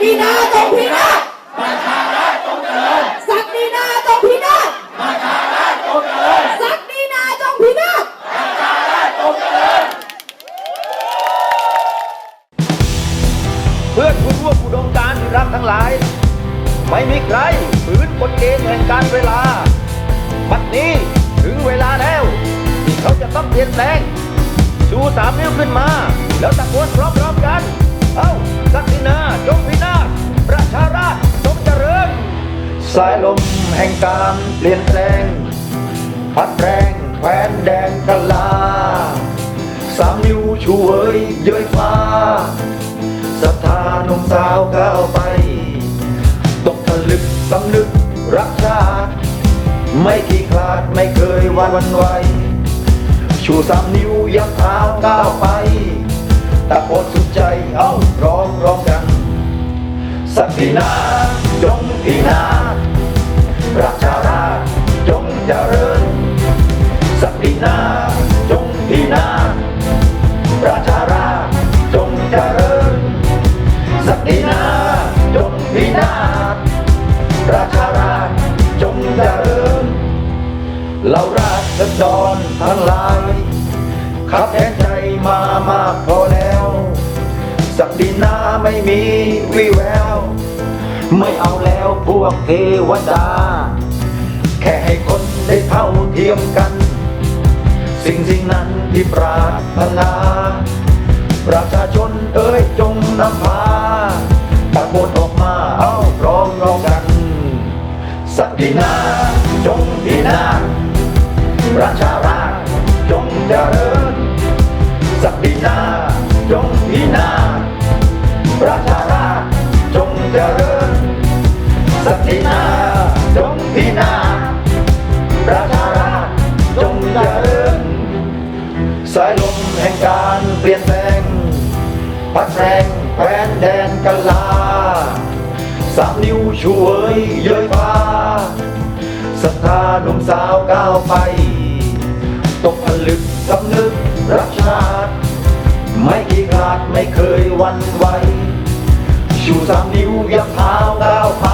ดีนาจงพินาศศักดินาจงพินาศศักดินาจงพินาศเพื่อนผู้ร่วมอุดมการณ์ที่รักทั้งหลาย ไม่มีใครฝืนกฎเกณฑ์แห่งการเวลาบัดนี้ถึงเวลาแล้ว ที่เขาจะต้องเปลี่ยนแปลงชูสามนิ้วขึ้นมา แล้วตะโกนพร้อมๆกัน เอ้า สักดินาจงพิน สายลมแห่งการเปลี่ยนแปลง พัดแรงแควนแดงกะลา สามนิ้วชูเอ้ยเย้ยฟ้าศรัทธาหนุ่มสาวก้าวไป ตกผลึกสำนึกรักชาติ ไม่ขี้คลาดไม่เคยหวันไหวชูสามนิ้วยักเท้าก้าวไปตะโกนสุดใจเอ้าร้องร้องกันสักดินาจงพินา ระชาราชจงเจริญเราราษฎรทั้งหลาย ขับแค้นใจมามากพอแล้ว สักดินาไม่มีวิแวว ไม่เอาแล้วพวกเทวดา แค่ให้คนได้เท่าเทียมกัน สิ่งสิ่งนั้นที่ปรารถนา ประชาชนเอ้ยจงนำพา สักดินาจงพินาประชาราชจงเจริญสักดินาจงพินาประชาราชจงเจริญสักดินาจงพินาประชาราชจงเจริญสายลมแห่งการเปลี่ยนแปลงพัดแรงแควนแดนกลาสามนิ้วช่วยเย้ยฟ้า ศรัทธาหนุ่มสาวก้าวไป ตกผลึกสำนึกรักชาติ ไม่ขี้คลาดไม่เคยวันไหวชูสามนิ้วยักเท้าก้าวไป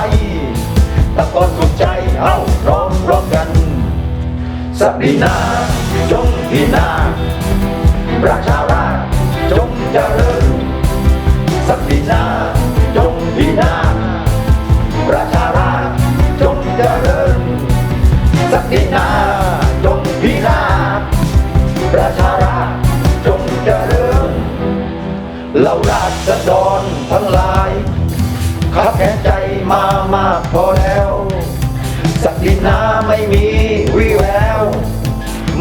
ตะโกนสุดใจเอ้าร้องร้องกันสักดินาจงพินาประชาราช ประชาราชจงเจริญเราราษฎรทั้งหลายขับแค้นใจมามากพอแล้วสักดินาไม่มีวิแวว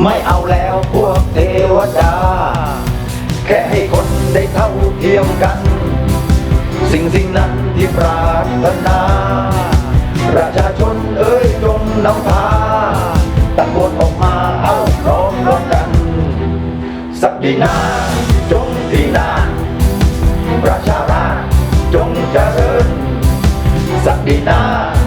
ไม่เอาแล้วพวกเทวดา แค่ให้คนได้เท่าเทียมกัน สิ่งสิ่งนั้นที่ปรารถนา ประชาชนเอ้ยจงนำพา ตินาจงพินาประชาราจงเจริญสักดินา